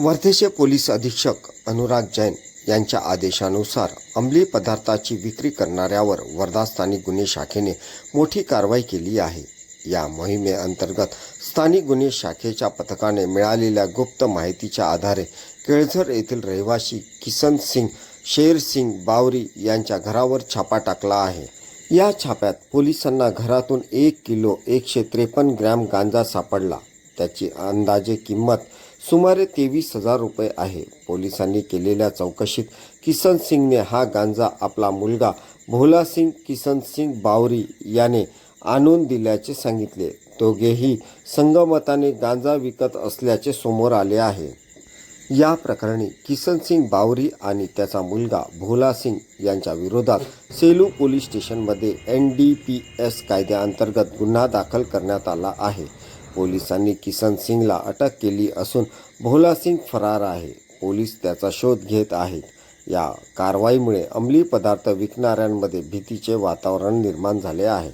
वर्धेचे police अधीक्षक अनुराग जैन यांच्या आदेशानुसार अंमली पदार्थाची विक्री करणाऱ्यावर वर्धा स्थानिक गुन्हे शाखेने मोठी कारवाई केली आहे. या मोहिमेअंतर्गत स्थानिक गुन्हे शाखेच्या पथकाने मिळालेल्या गुप्त माहितीच्या आधारे केळझर येथील रहिवासी किसन सिंग शेर सिंग बावरी यांच्या घरावर छापा टाकला आहे. या छाप्यात पोलिसांना घरातून एक किलो एकशे त्रेपन्न ग्रॅम गांजा सापडला. त्याची अंदाजे किंमत सुमारे तेवीस हजार रुपये आहे. पोलिसांनी केलेल्या चौकशीत किसन सिंगने हा गांजा आपला मुलगा भोला सिंग किसन सिंग बावरी याने आणून दिल्याचे सांगितले. दोघेही संगमताने गांजा विकत असल्याचे समोर आले आहे. या प्रकरणी किसन सिंग बावरी आणि त्याचा मुलगा भोला सिंग यांच्या विरोधात सेलू पोलीस स्टेशनमध्ये एन डी पी एस कायद्याअंतर्गत गुन्हा दाखल करण्यात आला आहे. पोलिसांनी किसन सिंगला अटक केली असून भोला सिंग फरार आहे. पोलीस त्याचा शोध घेत आहेत. या कारवाईमुळे अंमली पदार्थ विकणाऱ्यांमध्ये भीतीचे वातावरण निर्माण झाले आहे.